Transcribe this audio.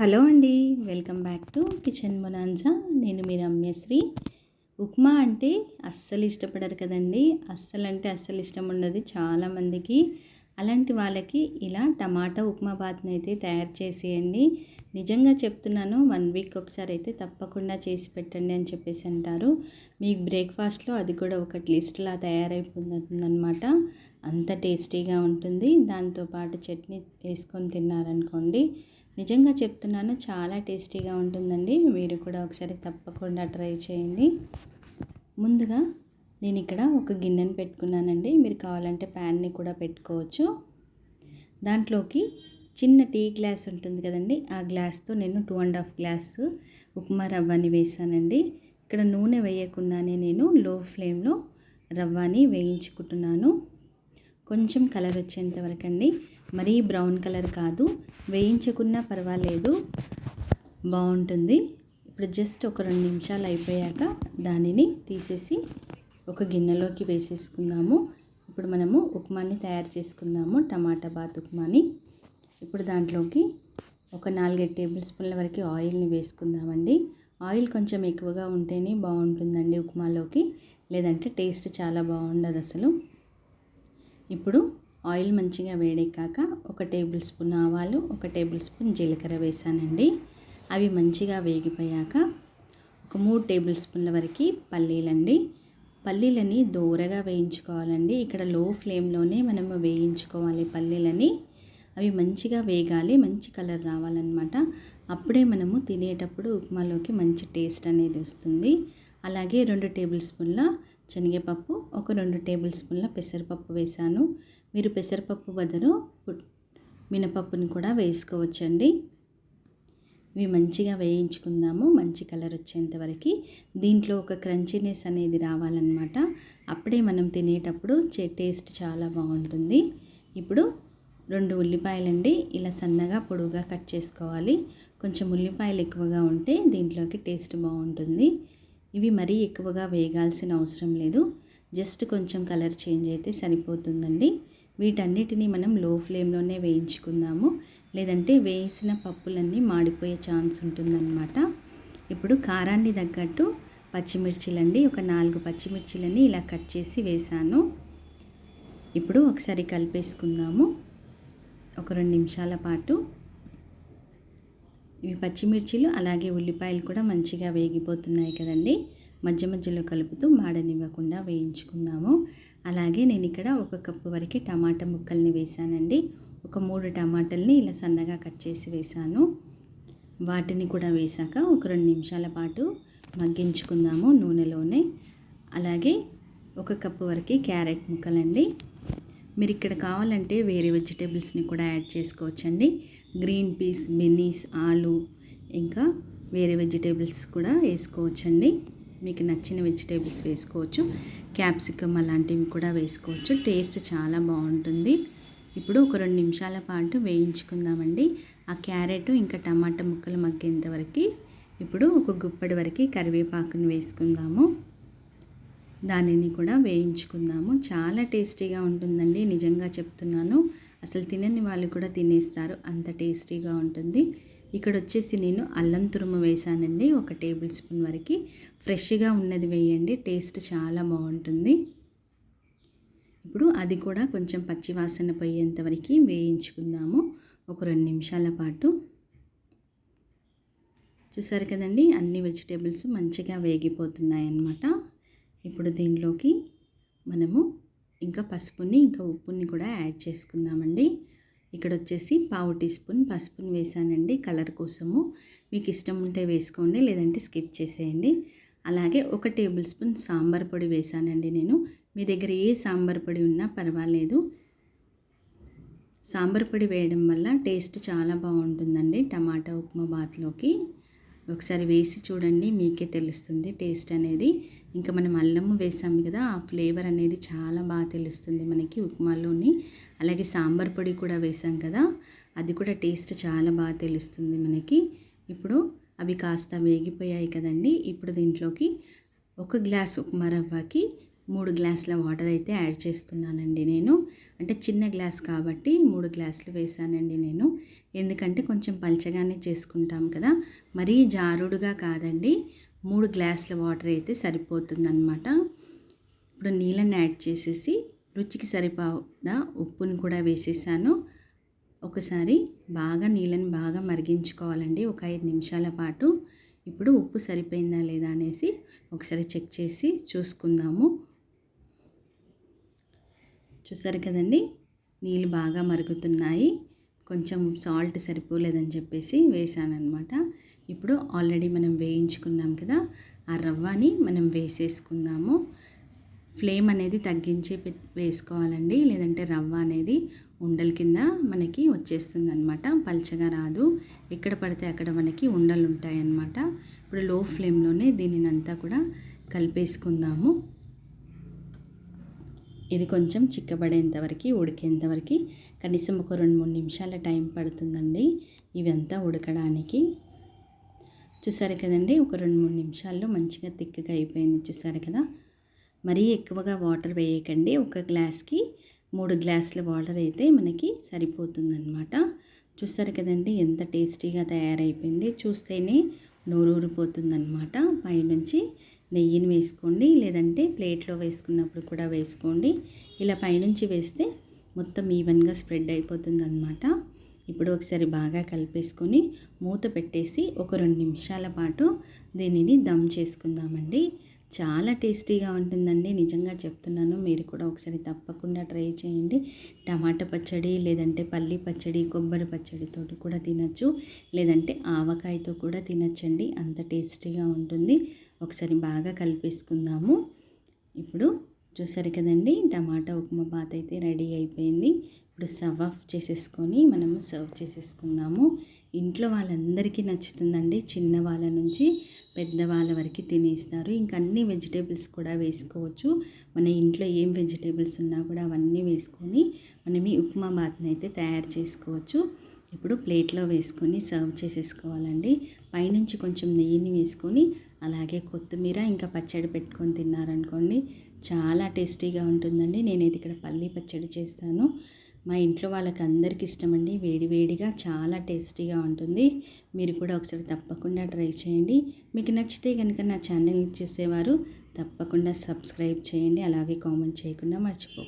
Hello అండి welcome back to kitchen మొనాన్సా. నేను మీ రమ్యశ్రీ. ఉప్మా అంటే అస్సలు ఇష్టపడరు కదండి. అస్సలు అంటే అస్సలు ఇష్టం ఉండదు చాలామందికి అలాంటి వాళ్ళకి ఇలా టమాటా ఉప్మా బాత్ని అయితే తయారు చేసేయండి. నిజంగా చెప్తున్నాను వన్ వీక్ ఒకసారి అయితే తప్పకుండా చేసి పెట్టండి అని చెప్పేసి అంటారు. మీకు బ్రేక్ఫాస్ట్లో అది కూడా ఒక లిస్ట్లా తయారైపోతుందన్నమాట. అంత టేస్టీగా ఉంటుంది. దాంతోపాటు చట్నీ వేసుకొని తిన్నారనుకోండి నిజంగా చెప్తున్నాను చాలా టేస్టీగా ఉంటుందండి. మీరు కూడా ఒకసారి తప్పకుండా ట్రై చేయండి. ముందుగా నేను ఇక్కడ ఒక గిన్నెని పెట్టుకున్నానండి. మీరు కావాలంటే ప్యాన్ని కూడా పెట్టుకోవచ్చు. దాంట్లోకి చిన్న టీ గ్లాస్ ఉంటుంది కదండి ఆ గ్లాస్తో నేను two and half glass upma రవ్వని వేసానండి. ఇక్కడ నూనె వేయకుండానే నేను లో ఫ్లేమ్లో రవ్వని వేయించుకుంటున్నాను. కొంచెం కలర్ వచ్చేంత వరకు అండి మరీ బ్రౌన్ కలర్ కాదు వేయించకున్నా పర్వాలేదు. బాగుంటుంది. ఇప్పుడు జస్ట్ ఒక రెండు నిమిషాలు అయిపోయాక దానిని తీసేసి ఒక గిన్నెలోకి వేసేసుకుందాము. ఇప్పుడు మనము ఉప్మాని తయారు చేసుకుందాము టమాటా బాత్ ఉప్మాని. ఇప్పుడు దాంట్లోకి ఒక నాలుగైదు టేబుల్ స్పూన్ల వరకు ఆయిల్ని వేసుకుందామండి. ఆయిల్ కొంచెం ఎక్కువగా ఉంటేనే బాగుంటుందండి ఉప్మాలోకి లేదంటే టేస్ట్ చాలా బాగుండదు అసలు ఇప్పుడు ఆయిల్ మంచిగా వేడెక్కాక ఒక టేబుల్ స్పూన్ ఆవాలు ఒక టేబుల్ స్పూన్ జీలకర్ర వేసానండి. అవి మంచిగా వేగిపోయాక ఒక మూడు టేబుల్ స్పూన్ల వరకు పల్లీలండి. పల్లీలని దూరగా వేయించుకోవాలండి. ఇక్కడ లో ఫ్లేమ్లోనే మనము వేయించుకోవాలి పల్లీలని. అవి మంచిగా వేగాలి మంచి కలర్ రావాలన్నమాట. అప్పుడే మనము తినేటప్పుడు ఉప్మాలోకి మంచి టేస్ట్ అనేది వస్తుంది. అలాగే రెండు టేబుల్ స్పూన్ల శనగపప్పు ఒక రెండు టేబుల్ స్పూన్ల పెసరపప్పు వేసాను. మీరు పెసరపప్పు బదులు మినపప్పుని కూడా వేసుకోవచ్చండి. ఇవి మంచిగా వేయించుకుందాము. మంచి కలర్ వచ్చేంత వరకు. దీంట్లో ఒక క్రంచీనెస్ అనేది రావాలన్నమాట. అప్పుడే మనం తినేటప్పుడు టేస్ట్ చాలా బాగుంటుంది. ఇప్పుడు రెండు ఉల్లిపాయలండి ఇలా సన్నగా పొడువుగా కట్ చేసుకోవాలి. కొంచెం ఉల్లిపాయలు ఎక్కువగా ఉంటే దీంట్లోకి టేస్ట్ బాగుంటుంది. ఇవి మరీ ఎక్కువగా వేగాల్సిన అవసరం లేదు. జస్ట్ కొంచెం కలర్ చేంజ్ అయితే సరిపోతుందండి. వీటన్నిటిని మనం లో ఫ్లేమ్లోనే వేయించుకుందాము. లేదంటే వేసిన పప్పులన్నీ మాడిపోయే ఛాన్స్ ఉంటుందన్నమాట. ఇప్పుడు కారాన్ని తగ్గట్టు పచ్చిమిర్చిలండి ఒక నాలుగు పచ్చిమిర్చిలని ఇలా కట్ చేసి వేసాను. ఇప్పుడు ఒకసారి కలిపేసుకుందాము. ఒక రెండు నిమిషాల పాటు ఇవి పచ్చిమిర్చిలు అలాగే ఉల్లిపాయలు కూడా మంచిగా వేగిపోతున్నాయి కదండి. మధ్య మధ్యలో కలుపుతూ మాడనివ్వకుండా వేయించుకుందాము. అలాగే నేను ఇక్కడ ఒక కప్పు వరకు టమాటా ముక్కల్ని వేసానండి ఒక మూడు టమాటాలని ఇలా సన్నగా కట్ చేసి వేసాను వాటిని కూడా వేసాక ఒక రెండు నిమిషాల పాటు మగ్గించుకుందాము నూనెలోనే. అలాగే ఒక కప్పు వరకు క్యారెట్ ముక్కలండి. మీరు ఇక్కడ కావాలంటే వేరే వెజిటేబుల్స్ని కూడా యాడ్ చేసుకోవచ్చండి. గ్రీన్ పీస్ బెన్నీస్ ఆలు ఇంకా వేరే వెజిటేబుల్స్ కూడా వేసుకోవచ్చండి. మీకు నచ్చిన వెజిటేబుల్స్ వేసుకోవచ్చు. క్యాప్సికమ్ అలాంటివి కూడా వేసుకోవచ్చు. టేస్ట్ చాలా బాగుంటుంది. ఇప్పుడు ఒక రెండు నిమిషాల పాటు వేయించుకుందామండి. ఆ క్యారెట్ ఇంకా టమాటా ముక్కలు మగ్గేంత వరకు ఇప్పుడు ఒక గుప్పటి వరకు కరివేపాకుని వేసుకుందాము. దానిని కూడా వేయించుకుందాము. చాలా టేస్టీగా ఉంటుందండి నిజంగా చెప్తున్నాను. అసలు తినని వాళ్ళు కూడా తినేస్తారు అంత టేస్టీగా ఉంటుంది. ఇక్కడ వచ్చేసి నేను అల్లం తురుము వేసానండి ఒక టేబుల్ స్పూన్ వరకు. ఫ్రెష్గా ఉన్నది వేయండి టేస్ట్ చాలా బాగుంటుంది. ఇప్పుడు అది కూడా కొంచెం పచ్చివాసన పోయేంత వరకు వేయించుకుందాము ఒక రెండు నిమిషాల పాటు. చూసారు కదండి అన్ని వెజిటేబుల్స్ మంచిగా వేగిపోతున్నాయి అన్నమాట ఇప్పుడు దీనిలోకి మనము ఇంకా పసుపుని ఇంకా ఉప్పుని కూడా యాడ్ చేసుకుందామండి. ఇక్కడ వచ్చేసి పావు టీ స్పూన్ పసుపుని వేసానండి కలర్ కోసము. మీకు ఇష్టం ఉంటే వేసుకోండి లేదంటే స్కిప్ చేసేయండి. అలాగే ఒక టేబుల్ స్పూన్ సాంబార్ పొడి వేసానండి నేను. మీ దగ్గర ఏ సాంబార్ పొడి ఉన్నా పర్వాలేదు. సాంబార్ పొడి వేయడం వల్ల టేస్ట్ చాలా బాగుంటుందండి టమాటా ఉప్మా బాత్లోకి. ఒకసారి వేసి చూడండి మీకే తెలుస్తుంది టేస్ట్ అనేది. ఇంకా మనం అల్లము వేసాము కదా ఆ ఫ్లేవర్ అనేది చాలా బాగా తెలుస్తుంది మనకి ఉప్మాలోని. అలాగే సాంబార్ పొడి కూడా వేసాం కదా అది కూడా టేస్ట్ చాలా బాగా తెలుస్తుంది మనకి. ఇప్పుడు అవి కాస్త వేగిపోయాయి కదండి ఇప్పుడు దీంట్లోకి ఒక గ్లాస్ ఉప్మా రవ్వకి మూడు గ్లాసుల వాటర్ అయితే యాడ్ చేస్తున్నానండి నేను. అంటే చిన్న గ్లాస్ కాబట్టి మూడు గ్లాసులు వేసానండి నేను. ఎందుకంటే కొంచెం పలచగానే చేసుకుంటాం కదా. మరీ జారుడుగా కాదండి. మూడు గ్లాసుల వాటర్ అయితే సరిపోతుందన్నమాట. ఇప్పుడు నీళ్ళని యాడ్ చేసేసి రుచికి సరిపోదా ఉప్పుని కూడా వేసేసాను. ఒకసారి బాగా నీళ్ళని బాగా మరిగించుకోవాలండి. ఒక ఐదు నిమిషాల పాటు. ఇప్పుడు ఉప్పు సరిపోయిందా లేదా అనేసి ఒకసారి చెక్ చేసి చూసుకుందాము. చూసారు కదండి? నీళ్ళు బాగా మరుగుతున్నాయి. కొంచెం సాల్ట్ సరిపోలేదని చెప్పేసి వేసానమాట ఇప్పుడు ఆల్రెడీ మనం వేయించుకున్నాం కదా ఆ రవ్వని మనం వేసేసుకుందాము. ఫ్లేమ్ అనేది తగ్గించి వేసుకోవాలండి. లేదంటే రవ్వ అనేది ఉండల కింద మనకి వచ్చేస్తుంది అనమాట పల్చగా రాదు. ఎక్కడ పడితే అక్కడ మనకి ఉండలు ఉంటాయి అన్నమాట ఇప్పుడు లో ఫ్లేమ్లోనే దీనిని అంతా కూడా కలిపేసుకుందాము. ఇది కొంచెం చిక్కబడేంతవరకు ఉడికేంతవరకు కనీసం ఒక రెండు మూడు నిమిషాల టైం పడుతుందండి ఇవంతా ఉడకడానికి. చూసారు కదండి ఒక రెండు మూడు నిమిషాల్లో మంచిగా తిక్కగా అయిపోయింది చూసారు కదా. మరీ ఎక్కువగా వాటర్ వేయకండి ఒక గ్లాస్కి మూడు గ్లాసుల వాటర్ అయితే మనకి సరిపోతుందన్నమాట. చూసారు కదండి ఎంత టేస్టీగా తయారైపోయింది చూస్తేనే నోరూరిపోతుందన్నమాట. పైనుంచి నెయ్యిని వేసుకోండి లేదంటే ప్లేట్లో వేసుకున్నప్పుడు కూడా వేసుకోండి. ఇలా పైనుంచి వేస్తే మొత్తం ఈవెన్గా స్ప్రెడ్ అయిపోతుంది అనమాట ఇప్పుడు ఒకసారి బాగా కలిపేసుకొని మూత పెట్టేసి ఒక రెండు నిమిషాల పాటు దీనిని దమ్ చేసుకుందామండి. చాలా టేస్టీగా ఉంటుందండి నిజంగా చెప్తున్నాను. మీరు కూడా ఒకసారి తప్పకుండా ట్రై చేయండి. టమాటా పచ్చడి లేదంటే పల్లి పచ్చడి కొబ్బరి పచ్చడితో కూడా తినచ్చు లేదంటే ఆవకాయతో కూడా తినచ్చండి. అంత టేస్టీగా ఉంటుంది. ఒకసారి బాగా కలిపేసుకుందాము. ఇప్పుడు చూసారు కదండి టమాటా ఉప్మా బాత్ అయితే రెడీ అయిపోయింది. ఇప్పుడు సర్వ్ ఆఫ్ చేసేసుకొని మనము సర్వ్ చేసేసుకుందాము. ఇంట్లో వాళ్ళందరికీ నచ్చుతుందండి. చిన్న వాళ్ళ నుంచి పెద్దవాళ్ళ వరకు తినేస్తారు. ఇంకా అన్ని వెజిటేబుల్స్ కూడా వేసుకోవచ్చు. మన ఇంట్లో ఏం వెజిటేబుల్స్ ఉన్నా కూడా అవన్నీ వేసుకొని మనం ఈ ఉప్మా బాత్ని అయితే తయారు చేసుకోవచ్చు. ఇప్పుడు ప్లేట్లో వేసుకొని సర్వ్ చేసేసుకోవాలండి. పైనుంచి కొంచెం నెయ్యిని వేసుకొని అలాగే కొత్తిమీర ఇంకా పచ్చడి పెట్టుకొని తిన్నారనుకోండి చాలా టేస్టీగా ఉంటుందండి. నేనైతే ఇక్కడ పల్లీ పచ్చడి చేస్తాను. మా ఇంట్లో వాళ్ళకి అందరికి ఇష్టమండి వేడివేడిగా చాలా టేస్టీగా ఉంటుంది. మీరు కూడా ఒకసారి తప్పకుండా ట్రై చేయండి. మీకు నచ్చితే కనుక నా ఛానల్ చూసేవారు తప్పకుండా సబ్స్క్రైబ్ చేయండి. అలాగే కామెంట్ చేయకుండా మర్చిపోకండి